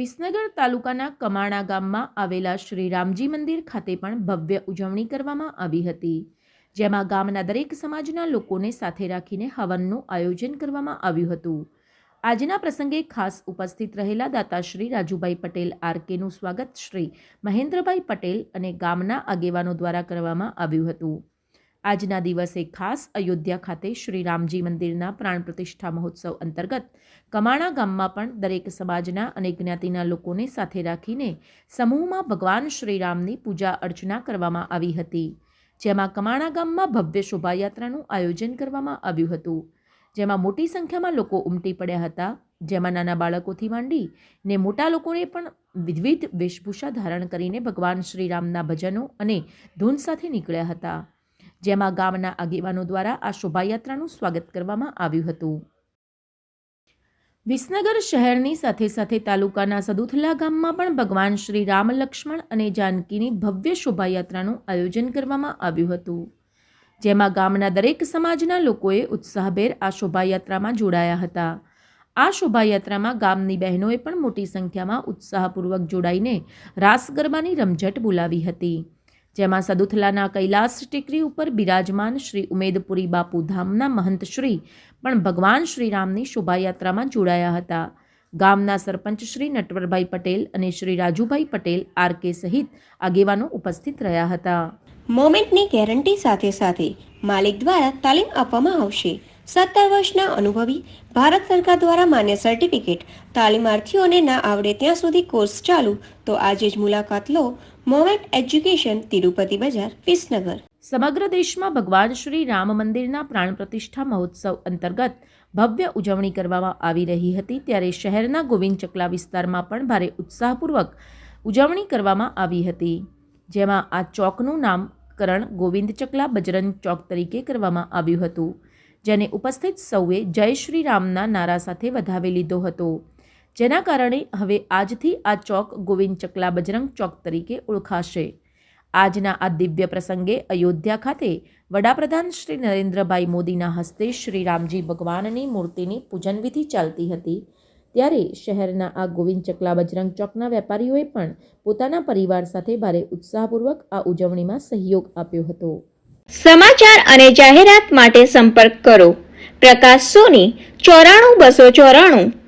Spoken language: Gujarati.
વિસનગર તાલુકાના કમાણા ગામમાં આવેલા શ્રી રામજી મંદિર ખાતે પણ ભવ્ય ઉજવણી કરવામાં આવી હતી, જેમાં ગામના દરેક સમાજના લોકોને સાથે રાખીને હવનનું આયોજન કરવામાં આવ્યું હતું. આજના પ્રસંગે ખાસ ઉપસ્થિત રહેલા દાતાશ્રી રાજુભાઈ પટેલ, આરકેનું સ્વાગત શ્રી મહેન્દ્રભાઈ પટેલ અને ગામના આગેવાનો દ્વારા કરવામાં આવ્યું હતું. આજના દિવસે ખાસ અયોધ્યા ખાતે શ્રી રામજી મંદિરના પ્રાણ પ્રતિષ્ઠા મહોત્સવ અંતર્ગત કમાણા ગામમાં પણ દરેક સમાજના અને જ્ઞાતિના લોકોને સાથે રાખીને સમૂહમાં ભગવાન શ્રીરામની પૂજા અર્ચના કરવામાં આવી હતી. જેમાં કમાણા ગામમાં ભવ્ય શોભાયાત્રાનું આયોજન કરવામાં આવ્યું હતું. જેમાં મોટી સંખ્યામાં લોકો ઉમટી પડ્યા હતા. જેમાં નાના બાળકોથી માંડી ને મોટા લોકોને પણ વિવિધ વેશભૂષા ધારણ કરીને ભગવાન શ્રીરામના ભજનો અને ધૂન સાથે નીકળ્યા હતા. જેમાં ગામના આગેવાનો દ્વારા આ શોભાયાત્રાનું સ્વાગત કરવામાં આવ્યું હતું. વિસનગર શહેરની સાથે સાથે તાલુકાના સદુથલા ગામમાં પણ ભગવાન શ્રી રામ લક્ષ્મણ અને જાનકીની ભવ્ય શોભાયાત્રાનું આયોજન કરવામાં આવ્યું હતું. જેમાં ગામના દરેક સમાજના લોકોએ ઉત્સાહભેર આ શોભાયાત્રામાં જોડાયા હતા. આ શોભાયાત્રામાં ગામની બહેનોએ પણ મોટી સંખ્યામાં ઉત્સાહપૂર્વક જોડાઈને રાસ ગરબાની રમઝટ બોલાવી હતી. જેમાં સદુથલાના કૈલાસ ટેકરી ઉપર બિરાજમાન શ્રી ઉમેદપુરી બાપુ ધામના મહંત શ્રી પણ ભગવાન શ્રીરામની શોભાયાત્રામાં જોડાયા હતા. ગામના સરપંચ શ્રી નટવરભાઈ પટેલ અને શ્રી રાજુભાઈ પટેલ આર કે સહિત આગેવાનો ઉપસ્થિત રહ્યા હતા. મોમેન્ટની ગેરંટી સાથે સાથે માલિક દ્વારા તાલીમ આપવામાં આવશે. સત્તર વર્ષના અનુભવી ભારત સરકાર દ્વારા માન્ય સર્ટિફિકેટ, તાલીમાર્થીઓને ના આવડે ત્યાં સુધી કોર્સ ચાલુ. તો આજે જ મુલાકાત લો મોમેન્ટ એજ્યુકેશન તિરુપતિ બજાર, વિસનગર. સમગ્ર દેશમાં ભગવાન શ્રી રામ મંદિરના પ્રાણ પ્રતિષ્ઠા મહોત્સવ અંતર્ગત ભવ્ય ઉજવણી કરવામાં આવી રહી હતી, ત્યારે શહેરના ગોવિંદ ચકલા વિસ્તારમાં પણ ભારે ઉત્સાહપૂર્વક ઉજવણી કરવામાં આવી હતી, જેમાં આ ચોકનું નામકરણ ગોવિંદ ચકલા બજરંગ ચોક તરીકે કરવામાં આવ્યું હતું, જેને ઉપસ્થિત સૌએ જય શ્રી રામના નારા સાથે વધાવી લીધો હતો. જેના કારણે હવે આજથી આ ચોક ગોવિંદ ચકલા બજરંગ ચોક તરીકે ઓળખાશે. આજના આ દિવ્ય પ્રસંગે અયોધ્યા ખાતે વડાપ્રધાન શ્રી નરેન્દ્રભાઈ મોદીના હસ્તે શ્રી રામજી ભગવાનની મૂર્તિની પૂજન વિધિ ચાલતી હતી. ત્યારે શહેરના આ ગોવિંદ ચકલા બજરંગ ચોકના વેપારીઓએ પણ પોતાના પરિવાર સાથે ભારે ઉત્સાહપૂર્વક આ ઉજવણીમાં સહયોગ આપ્યો હતો. સમાચાર અને જાહેરાત માટે સંપર્ક કરો. પ્રકાશ સોની, ચોરાણું બસો ચોરાણું.